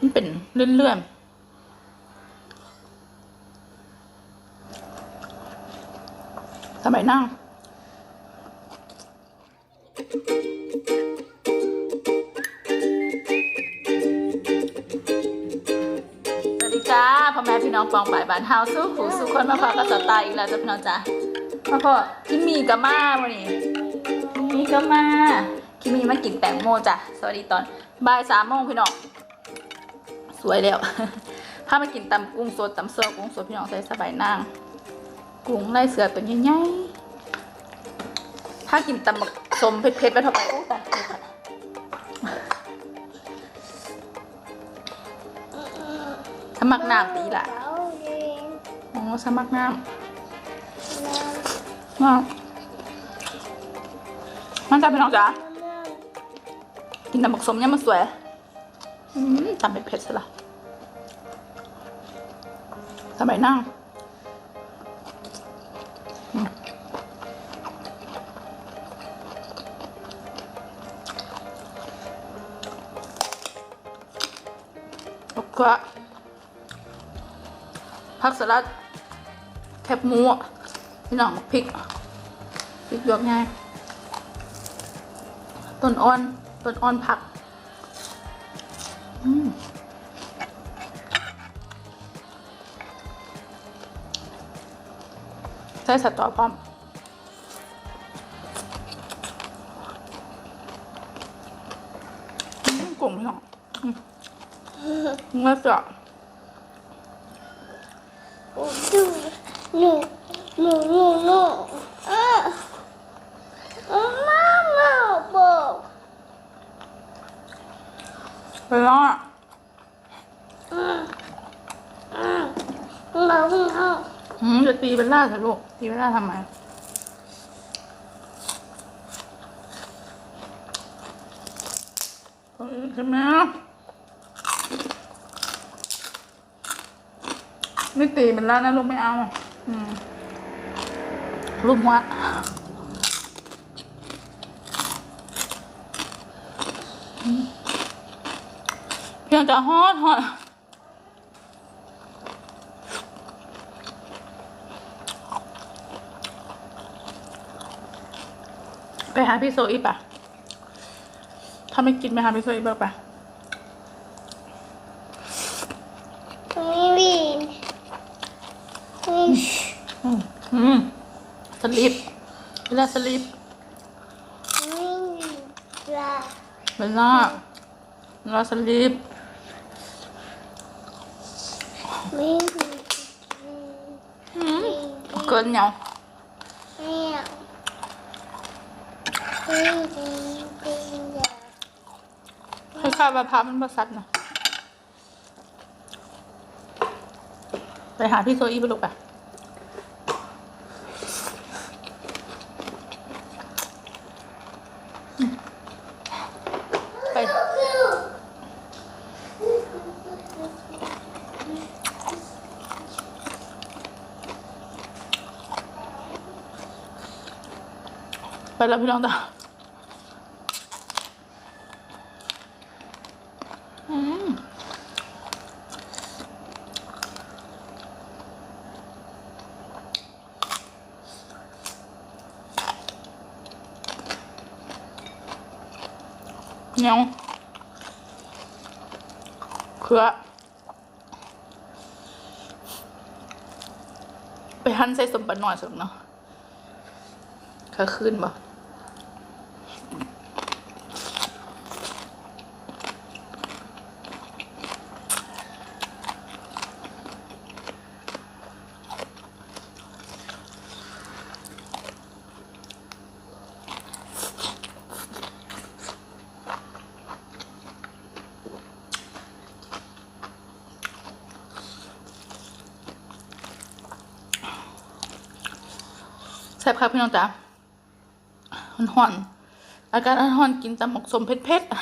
มันเป็นเลื่อนๆสมัยนั่งสวัสดีจ้าพ่อแม่พี่น้องปองป่ายบ้านเฮาสู้ขู่สู้คนมาพอกับสไตล์อีกแล้วจ้ะพี่น้องจ้ามาพอคิมมี่กับมาวันนี้คิมมี่ก็มาคิมมี่มากินแตงโมจ้ะสวัสดีตอนบ่ายสามโมงพี่น้อง สวยแล้วพามากินตำกุ้งสดตำเสือกุ้งสดพี่น้องใส่สบายนาง กุ้งไล่เสือตัวใหญ่ๆถ้ากินตำบักสมเผ็ดๆไปเท่าไหร่โอ้ตายตายตายสมักน้ำตีละอ๋อสมัครน้ำน้ำมันจะเป็นน้องจ๋ากินแต่หมกสมเนี่ยมันสวยอืม ตำเป็นเผ็ดซะละสมัยนั่งอืมแล้วก็ผักสลัดแคบหมูอะพี่น้องพริกพริกหยวกง่ายต้นอ่อน ต้นอ่อนผัก ใส่สตอพร้อมอืมกลมพี่น้องมเมื่อจะ No, no, no, no. Ah. Mama, ไปแล้วอะ Mama. อืมจะตีเป็นล่าเถอะลูก ตีเป็นล่าทำไมเออใช่ไหมไม่ตีเป็นล่านะลูกไม่เอาอืมลูกหัวอืม เพียงจะฮอดฮอดไปหาพี่โซอีป่ะถ้าไม่กินไปหาพี่โซอีบ้างป่ะ Maybe. อืมอืมสลิปเวลาสลิป Maybe. Black. เวลาเวลาสลิป Maybe. อืมเกินเหนียว Yeah. Maybe. Yeah. คล้ายๆว่าพามันประสัดนะไปหาพี่โซอีไปลูกป่ะไไปแล้วพี่น้องจ้ะเนียวเขือไปหั่นใส่สมบัติหน่อยสักเนาะเขาขึ้นบ่ ซ่บครับพี่น้องจ๋าห่อนอาการห่อนกินตำหมกสมเผ็ดๆ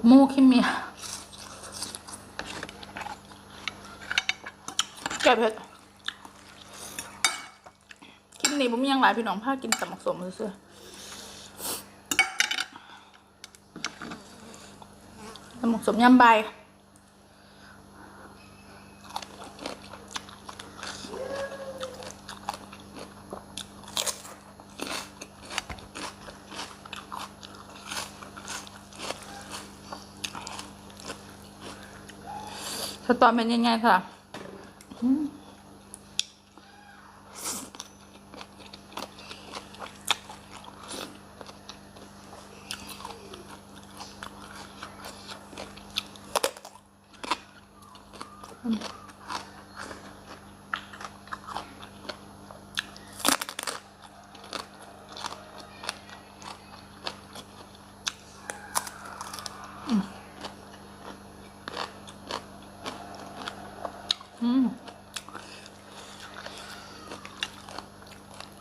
กมูขี้เมียแก่เพชรคลิปนี้ผมยังหลายพี่น้องพากินสมักสมเสื้อสมักสมยำใบ ตอนเป็นยังไงค่ะ อืม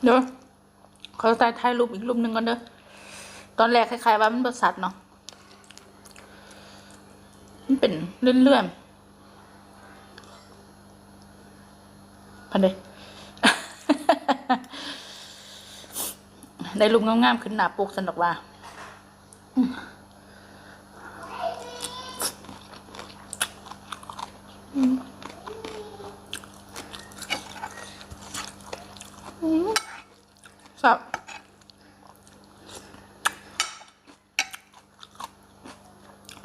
เดี๋ยว เขาใส่ถ่ายรูปอีกรูปหนึ่งก่อนเด้อ ตอนแรกคล้ายๆว่ามันบริษัทเนาะ มันเป็นเลื่อนๆพันเดได้รูปงามๆขึ้นหน้าปกสนุกว่าสับ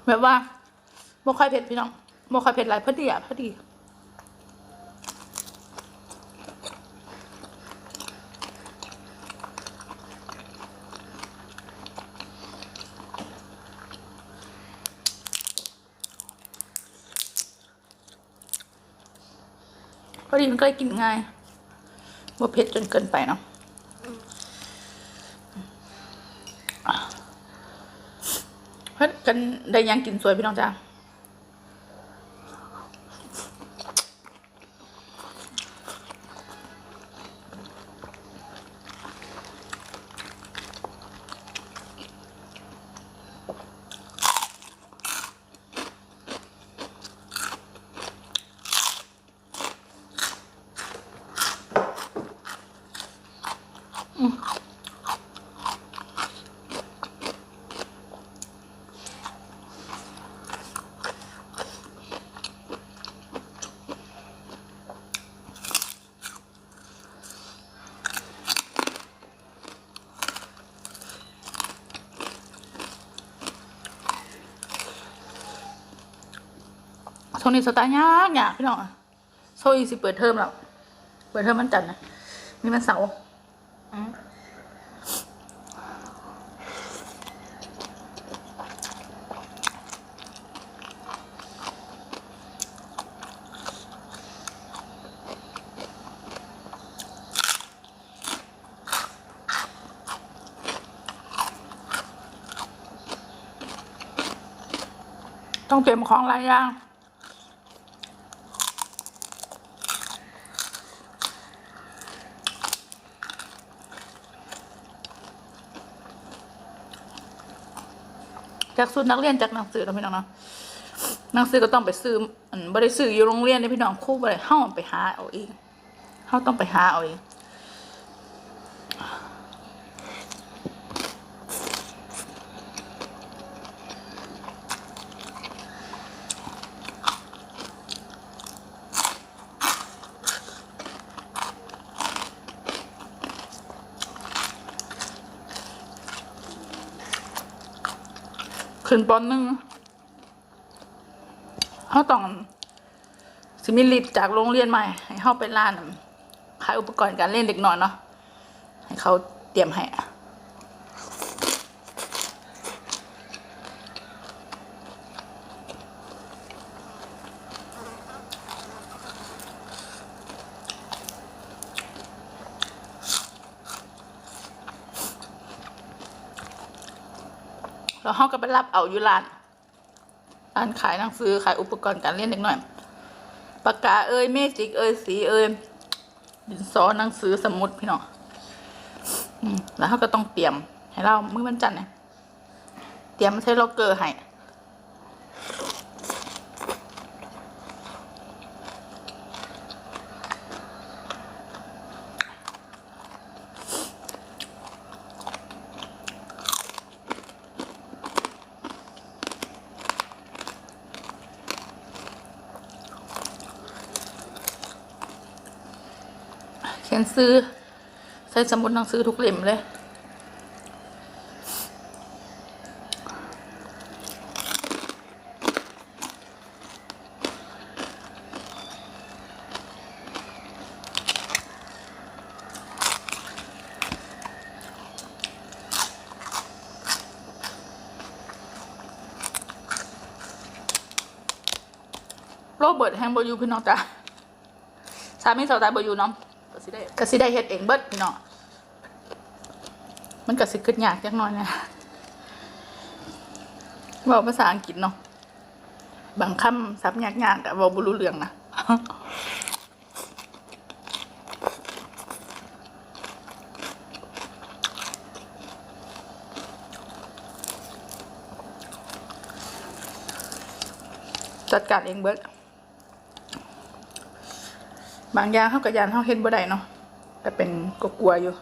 แบบว่าบ่ค่อยเผ็ดพี่น้องบ่ค่อยเผ็ดหลายพอดีอะพอดีพอดีมันก็เลยกินง่ายบ่เผ็ดจนเกินไปเนาะ เฮ้ยกันได้ยังกินสวยพี่น้องจ้า ช่วงนี้สตาร์ยากยากพี่น้องโซอีสิเปิดเทอมแล้วเปิดเทอมมันจันทร์นะนี่มันเสาร์อืมต้องเตรียมของหลายอย่าง จากสุดนักเรียนจากหนังสือนะพี่น้องเนาะหนังสือก็ต้องไปซื้ออันบ่ได้ซื้ออยู่โรงเรียนนี่พี่น้องครู่บ่ได้เฮาไปหาเอาเองเฮาต้องไปหาเอาเอง ขึ้นปอนหนึงเขาต้องสิมิลิตจากโรงเรียนใหม่ ให้เฮาไปร้านขายอุปกรณ์การเล่นเด็กน้อยเนาะให้เขาเตรียมให้ แล้วเขาก็ไปรับเอาอยู่ร้านร้านขายหนังสือขายอุปกรณ์การเล่นเด็กน้อยปากกาเอ้ยเมจิกเอ้ยสีเอ้ยดินสอหนังสือสมุดพี่น้องแล้วเขาก็ต้องเตรียมให้เรามือวันจันทร์เนี่ยเตรียมใช้ล็อกเกอร์ให้ ยนซื้อใส่สมุดหนังสือทุกเล่มเลยโรเบิร์ตแฮงบอยู่พี่น้องจ้ะสามีสาวตายบอยู่เน้อง สิได้ก็สิได้เฮ็ดเองเบิดพี่น้องมันก็สิขึ้นยากจักหน่อยนะเว้าภาษาอังกฤษเนาะบางคำศัพท์ยากๆอะเว้าบ่รู้เรื่องนะจัดการเองเบิด บางอย่างเขากับยานเขาเห็นบ่ได้เนาะแต่เป็นก็กลัวอยู่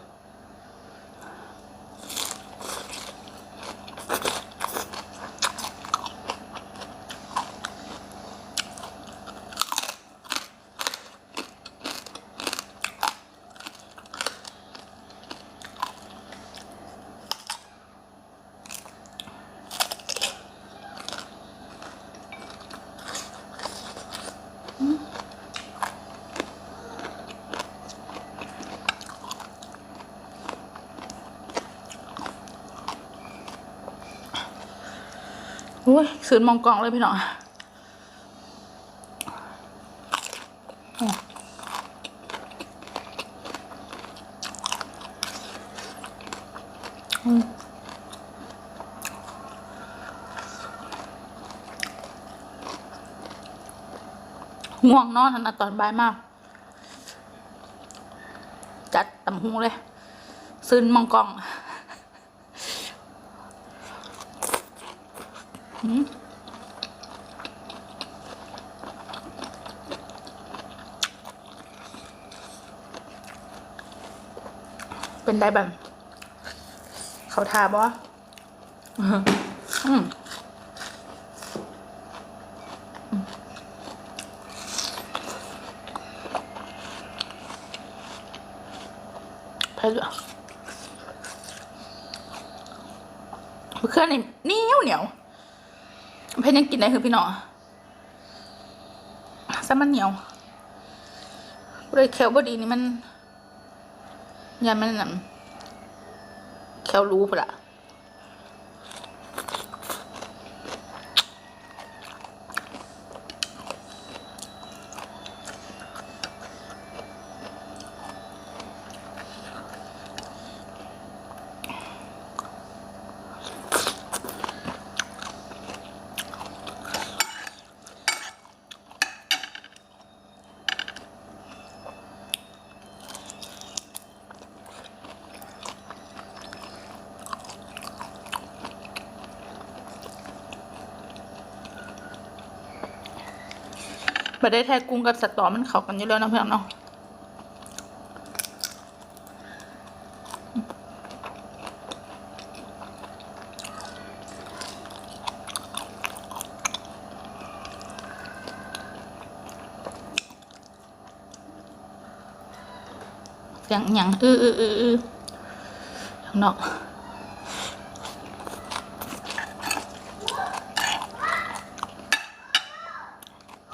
อ้ยสืนมองกล่องเลยพี่น้องอืมง่วงนอนนะตอนบ่ายมาก จัดตำหูเลย ซึนมองกล่อง เป็นได้แบบเขาทาบ่อืมอืมไปเลยเครื่องนี่เหนียวเหนียว เพนยังกินได้คือพี่น้องซะมันเหนียวเลยแคลบดีนี่มันยามันนั่นแคลรู้ปะละมาได้แท้กุ้งกับสตอมันเข้ากันอยู่แล้วนะเพื่อนเนาะเสียงหยังอืออืออืออือข้างนอก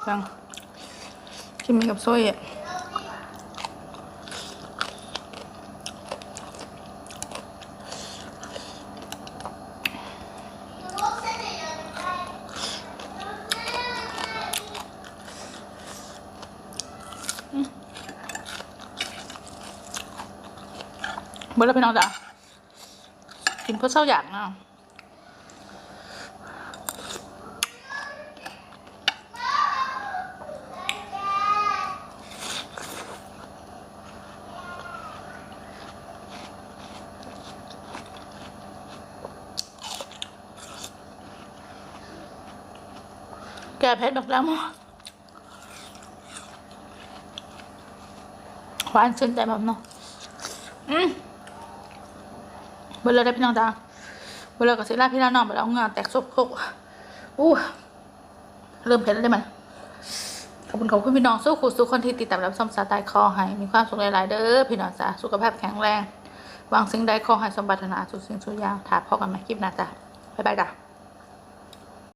ฟัง กินมีกับโซ่อะเมื่อไรพี่น้องจ๋ากินเพื่อเศร้าอยากเนาะ แกเพชรบักแล้วมั้งหวานชื่นใจแบบเนาะอืมเบลเลยได้พี่น้องจ้าเบลเลยกับเซล่าพี่น้าน้องไปแล้วงานแตกซบโคกอู้เริ่มเผ็ดแล้วได้ไหมขอบคุณขอบคุณพี่น้องสู้ขู่สู้คนที่ติดตามรับชมสไตล์คอให้มีความสุขหลายๆเด้อพี่น้องจ้าสุขภาพแข็งแรงวังสิ่งใดขอให้สมบัตินาสุขสิ่งสุขยางถาพอกันไหมคลิปหน้าจ้าบ๊ายบายจ้า